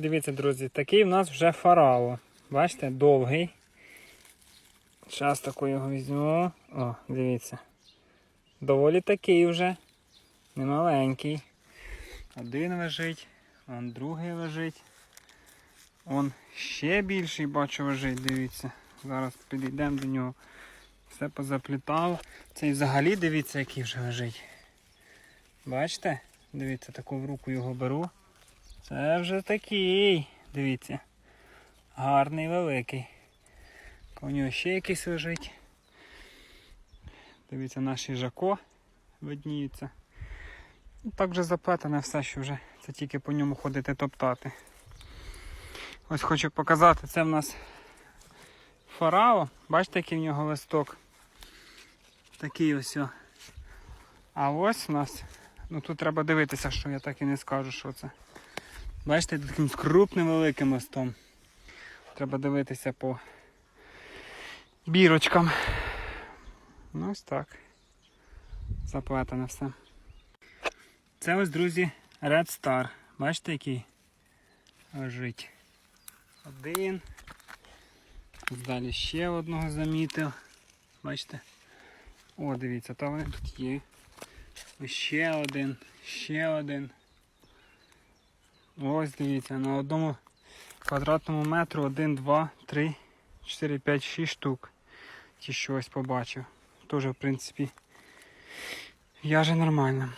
Дивіться, друзі, такий в нас вже фарао. Бачите, довгий. Зараз таку його візьму. О, дивіться. Доволі такий вже. Немаленький. Один лежить, он другий лежить. Он ще більший, бачу, лежить, дивіться. Зараз підійдемо до нього. Все позаплітав. Цей взагалі дивіться, який вже лежить. Бачите? Дивіться, таку в руку його беру. Це вже такий. Дивіться. Гарний, великий. Нього ще якийсь лежить. Дивіться, наші жако видніються. Так вже заплетене все, що вже це тільки по ньому ходити топтати. Ось хочу показати, це в нас фарао. Бачите, який в нього листок. Такий ось. А ось у нас, ну тут треба дивитися, що я так і не скажу, що це. Бачите, таким крупним великим листом. Треба дивитися по бірочкам. Ну ось так. Заплетено все. Це ось, друзі, Red Star. Бачите, який лежить. Один. Далі ще одного замітив. Бачите? О, дивіться, то вони тут є. Ще один, ще один. Ось дивіться, на одному квадратному метру 1, 2, 3, 4, 5, 6 штук. Ті, щось побачив. Теж, в принципі, в'яже нормально.